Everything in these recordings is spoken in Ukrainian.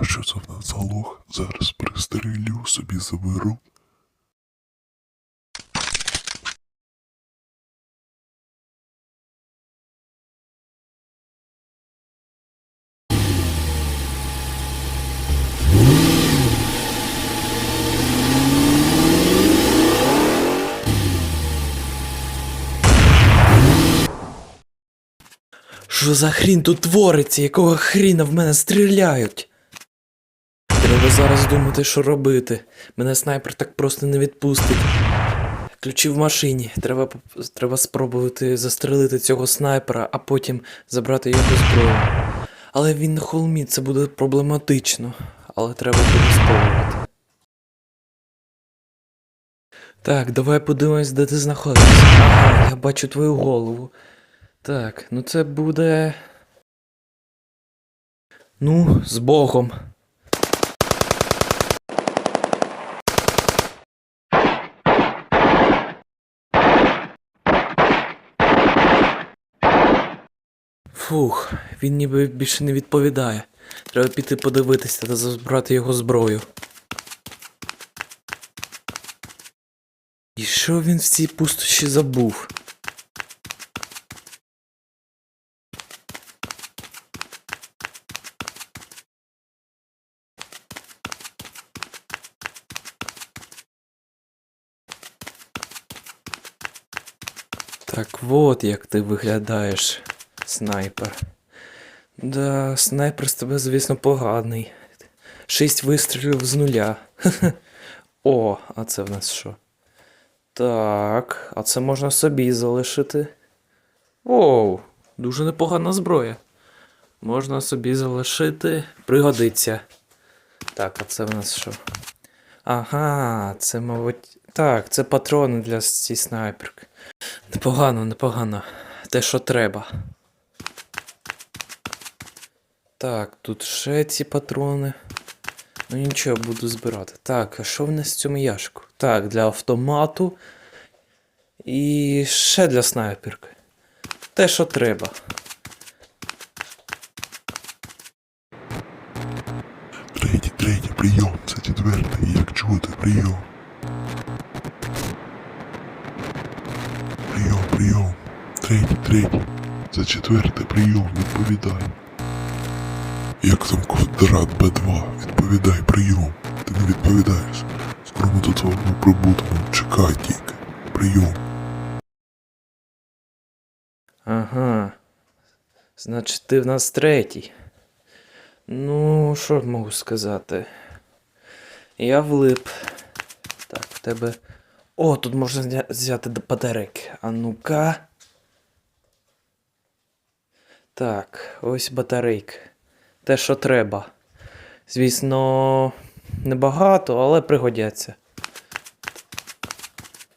А що це в нас за лох? Зараз пристрелю, собі заберу. Що за хрінь тут твориться? Якого хріна в мене стріляють? Треба зараз думати, що робити. Мене снайпер так просто не відпустить. Ключі в машині. Треба, треба спробувати застрелити цього снайпера, а потім забрати його зброю. Але він на холмі, це буде проблематично. Але треба буде спробувати. Так, давай подивимось, де ти знаходишся. Ага, я бачу твою голову. Так, ну це буде. Ну, з Богом. Фух, він ніби більше не відповідає. Треба піти подивитися та забрати його зброю. І що він в цій пустощі забув? Так вот як ти виглядаєш, снайпер. Да, снайпер з тебе, звісно, поганий. Шість вистрілів з нуля. О, а це в нас що? Так, а це можна собі залишити. Оу, дуже непогана зброя. Можна собі залишити. Пригодиться. Так, а це в нас що? Ага, це, мабуть. Так, це патрони для цієї снайперки. Непогано, непогано. Те, що треба. Так, тут ще ці патрони. Ну нічого, буду збирати. Так, а що в нас в цьому яшку? Так, для автомату. І ще для снайперки. Те, що треба. Третій, третій, прийом. Це четвертий. Як чути, прийом. Прийом, прийом. Третій, третій. Це четвертий прийом, відповідай. Як там квадрат Б2, відповідай прийом. Ти не відповідаєш. Скоро ми до твого прибутку. Чекай тільки. Прийом. Ага. Значить, ти в нас третій. Ну, що можу сказати? Я влип. Так, в тебе. О, тут можна взяти батарейки. А ну-ка. Так, ось батарейки. Те, що треба. Звісно, небагато, але пригодяться.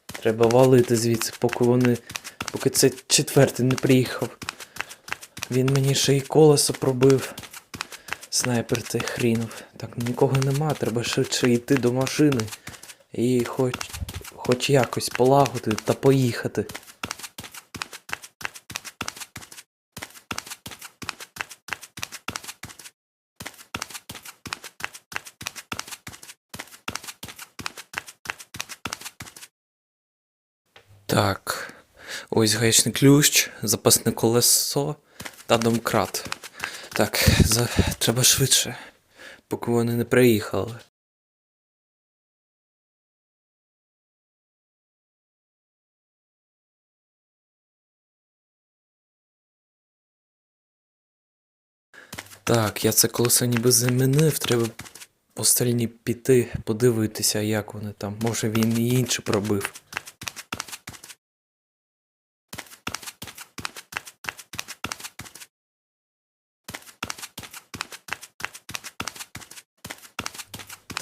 Треба валити звідси, поки вони. Поки цей четвертий не приїхав. Він мені ще й колесо пробив. Снайпер цей хрінув. Так, нікого нема, треба швидше йти до машини. І хоч, хоч якось полагодити та поїхати. Так, ось гаячний ключ, запасне колесо та домкрат. Так, за... треба швидше, поки вони не приїхали. Так, я це колесо ніби замінив, треба остальні піти, подивитися, як вони там. Може він і інше пробив.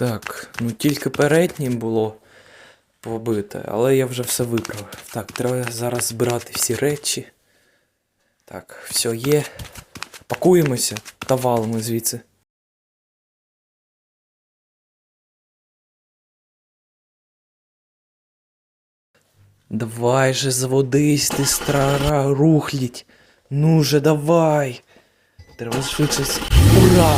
Так, ну тільки переднім було побите, але я вже все виправив. Так, треба зараз збирати всі речі. Так, все є. Пакуємося та валимо звідси. Давай же заводись, ти стара рухліть. Ну же давай. Треба швидше. Ура!